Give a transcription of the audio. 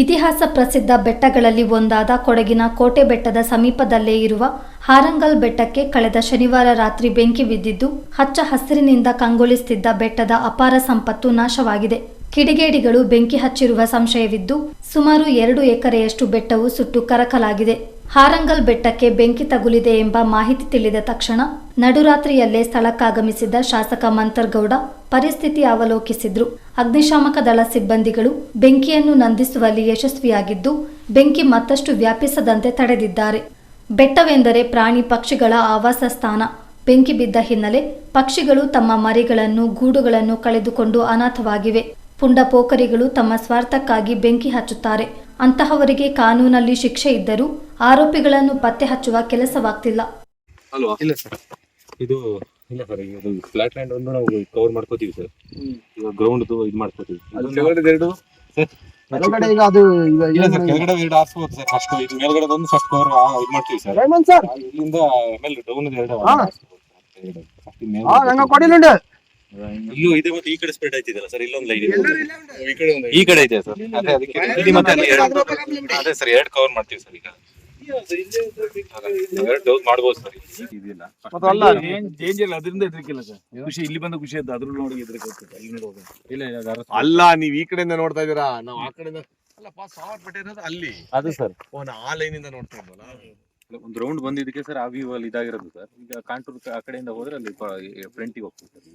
ಇತಿಹಾಸ ಪ್ರಸಿದ್ಧ ಬೆಟ್ಟಗಳಲ್ಲಿ ಒಂದಾದ ಕೊಡಗಿನ ಕೋಟೆ ಬೆಟ್ಟದ ಸಮೀಪದಲ್ಲೇ ಇರುವ ಹಾರಂಗಲ್ ಬೆಟ್ಟಕ್ಕೆ ಕಳೆದ ಶನಿವಾರ ರಾತ್ರಿ ಬೆಂಕಿ ಬಿದ್ದಿದ್ದು, ಹಚ್ಚ ಹಸಿರಿನಿಂದ ಕಂಗೊಳಿಸುತ್ತಿದ್ದ ಬೆಟ್ಟದ ಅಪಾರ ಸಂಪತ್ತು ನಾಶವಾಗಿದೆ. ಕಿಡಿಗೇಡಿಗಳು ಬೆಂಕಿ ಹಚ್ಚಿರುವ ಸಂಶಯವಿದ್ದು, ಸುಮಾರು ಎರಡು ಎಕರೆಯಷ್ಟು ಬೆಟ್ಟವು ಸುಟ್ಟು ಕರಕಲಾಗಿದೆ. ಹಾರಂಗಲ್ ಬೆಟ್ಟಕ್ಕೆ ಬೆಂಕಿ ತಗುಲಿದೆ ಎಂಬ ಮಾಹಿತಿ ತಿಳಿದ ತಕ್ಷಣ ನಡುರಾತ್ರಿಯಲ್ಲೇ ಸ್ಥಳಕ್ಕಾಗಮಿಸಿದ ಶಾಸಕ ಮಂತರ್ಗೌಡ ಪರಿಸ್ಥಿತಿ ಅವಲೋಕಿಸಿದ್ರು. ಅಗ್ನಿಶಾಮಕ ದಳ ಸಿಬ್ಬಂದಿಗಳು ಬೆಂಕಿಯನ್ನು ನಂದಿಸುವಲ್ಲಿ ಯಶಸ್ವಿಯಾಗಿದ್ದು, ಬೆಂಕಿ ಮತ್ತಷ್ಟು ವ್ಯಾಪಿಸದಂತೆ ತಡೆದಿದ್ದಾರೆ. ಬೆಟ್ಟವೆಂದರೆ ಪ್ರಾಣಿ ಪಕ್ಷಿಗಳ ಆವಾಸ ಸ್ಥಾನ. ಬೆಂಕಿ ಬಿದ್ದ ಹಿನ್ನೆಲೆ ಪಕ್ಷಿಗಳು ತಮ್ಮ ಮರಿಗಳನ್ನು, ಗೂಡುಗಳನ್ನು ಕಳೆದುಕೊಂಡು ಅನಾಥವಾಗಿವೆ. ಪುಂಡ ಪೋಖರಿಗಳು ತಮ್ಮ ಸ್ವಾರ್ಥಕ್ಕಾಗಿ ಬೆಂಕಿ ಹಚ್ಚುತ್ತಾರೆ. ಅಂತಹವರಿಗೆ ಕಾನೂನಲ್ಲಿ ಶಿಕ್ಷೆ ಇದ್ದರೂ ಆರೋಪಿಗಳನ್ನು ಪತ್ತೆ ಹಚ್ಚುವ ಕೆಲಸವಾಗ್ತಿಲ್ಲ. ಅಲ್ವಾ? ಇಲ್ಲ ಸರ್. ಇದು ಇಲ್ಲ ಸರ್ ಈಗ ಫ್ಲಾಟ್ ಲ್ಯಾಂಡ್ ಒಂದು ನಾವು ಕವರ್ ಮಾಡ್ಕೋತೀವಿ ಸರ್. ಈಗ ಗ್ರೌಂಡ್ ಇದು ಮಾಡ್ಕೋತೀವಿ. ಅದು ಕೆಳಗಡೆ ಎರಡು? ಕೆಳಗಡೆ ಈಗ ಅದು ಈಗ ಇಲ್ಲ ಸರ್ ಕೆಳಗಡೆ ಎರಡು ಆರಿಸ್ಬೋದು ಸರ್. ಫಸ್ಟ್ ಇದು ಮೇಲ್ಗಡೆ ಒಂದು ಫಸ್ಟ್ ಕವರ್ ಇದು ಮಾಡ್ತೀವಿ ಸರ್. ಸರ್ ಇಲ್ಲಿಂದ ಡೌನ್ ಎರಡು. ಈ ಮೇಲ್ಗಡೆ. ನಂಗ ಕೊಡಿಲುಂಡು ಇಲ್ಲೂ ಇದೆ ಮತ್ತೆ ಈ ಕಡೆ ಸ್ಪ್ರೆಡ್ ಆಯ್ತಿದಲ್ಲ ಸರ್ ಇಲ್ಲೊಂದು ಲೈನ್ ಇದೆ. ಈ ಕಡೆ ಒಂದು ಈ ಕಡೆ ಇದೆ ಸರ್. ಅದೇ ಅದಕ್ಕೆ ಇಲ್ಲಿ ಮತ್ತೆ ಅಲ್ಲಿ ಎರಡು ಅದೇ ಸರ್ ಎರಡು ಕವರ್ ಮಾಡ್ತೀವಿ ಸರ್ ಈಗ. ಎರಡು ಡೌಸ್ ಮಾಡ್ಬೋದು ಸರ್. ಇದಿಲ್ಲ. ಅಲ್ಲ ಚೇಂಜ್ ಇಲ್ಲ ಅದರಿಂದ ಹೆದರಿಕಿಲ್ಲ ಸರ್. ಖುಷಿ ಇಲ್ಲಿ ಬಂದ ಖುಷಿ ಆಯ್ತು ಅದ್ರ ನೋಡಿ ಅಲ್ಲಿ ಇಲ್ಲ ಇಲ್ಲ ಅಲ್ಲ ನೀವ್ ಈ ಕಡೆಯಿಂದ ನೋಡ್ತಾ ಇದೀರಾ ನಾವ್ ಆ ಕಡೆಯಿಂದ ಅಲ್ಲಪ್ಪ ಸಾವರ್ ಬೆಟ್ಟ ಇರೋದು ಅಲ್ಲಿ. ಅದು ಸರ್. ಓನ್ ಆ ಲೈನ್ ಇಂದ ನೋಡ್ತಾ ಇದ್ವಲ್ಲ ಒಂದು ರೌಂಡ್ ಬಂದಿದ್ದಕ್ಕೆ ಸರ್ ಆ ವ್ಯೂ ಅಲ್ಲಿ ಇದಾಗಿರೋದು ಸರ್. ಈಗ ಕಾಂಟೂರ್ ಆ ಕಡೆಯಿಂದ ಹೋದ್ರೆ ಅಲ್ಲಿ ಫ್ರಂಟಿಗೆ ಹೋಗ್ತದೆ ಸರ್.